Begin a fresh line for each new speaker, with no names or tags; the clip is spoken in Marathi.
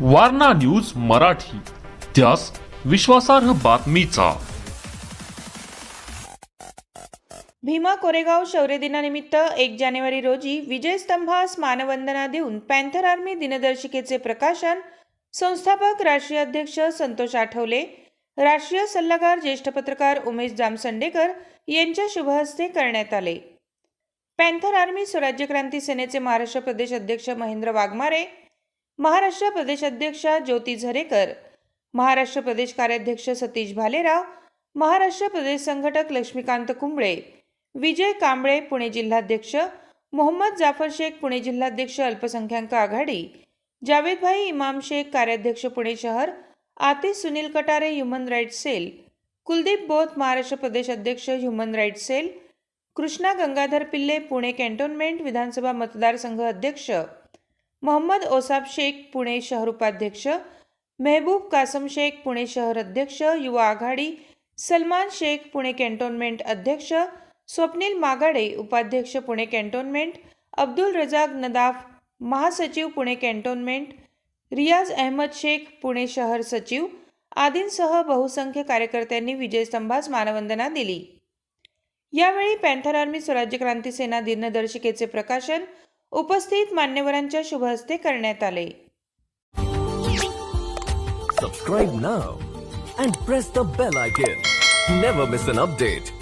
वारणा न्यूज मराठी. त्यास विश्वासार्ह बातमीचा.
भीमा कोरेगाव शौर्य दिनानिमित्त एक जानेवारी रोजी विजयस्तंभास मानवंदना देऊन पॅन्थर आर्मी दिनदर्शिकेचे प्रकाशन संस्थापक राष्ट्रीय अध्यक्ष संतोष आठवले राष्ट्रीय सल्लागार ज्येष्ठ पत्रकार उमेश जामसंडेकर यांच्या शुभहस्ते करण्यात आले. पॅन्थर आर्मी स्वराज्य क्रांती सेनेचे महाराष्ट्र प्रदेश अध्यक्ष महेंद्र वाघमारे महाराष्ट्र प्रदेश अध्यक्षा ज्योती झरेकर महाराष्ट्र प्रदेश कार्याध्यक्ष सतीश भालेराव महाराष्ट्र प्रदेश संघटक लक्ष्मीकांत कुंबळे विजय कांबळे पुणे जिल्हाध्यक्ष मोहम्मद जाफर शेख पुणे जिल्हाध्यक्ष अल्पसंख्याक आघाडी जावेदभाई इमाम शेख कार्याध्यक्ष पुणे शहर Atish Sunil Katare human rights cell Kuldeep Both Maharashtra प्रदेश अध्यक्ष human rights cell Krishna Gangadhar Pillay Pune cantonment विधानसभा मतदारसंघ अध्यक्ष मोहम्मद ओसाब शेख पुणे शहर उपाध्यक्ष मेहबूब कासम शेख पुणे शहर अध्यक्ष युवा आघाडी सलमान शेख पुणे कॅन्टोन्मेंट अध्यक्ष स्वप्नील मागाडे उपाध्यक्ष पुणे कॅन्टोन्मेंट अब्दुल रजाक नदाफ महासचिव पुणे कॅन्टोन्मेंट रियाज अहमद शेख पुणे शहर सचिव आदींसह बहुसंख्य कार्यकर्त्यांनी विजयस्तंभास मानवंदना दिली. यावेळी पॅन्थर आर्मी स्वराज्य क्रांती सेना दिनदर्शिकेचे प्रकाशन उपस्थित मान्यवरांच्या शुभ हस्ते करण्यात आले.
सबस्क्राईब ना and press the bell icon never miss an update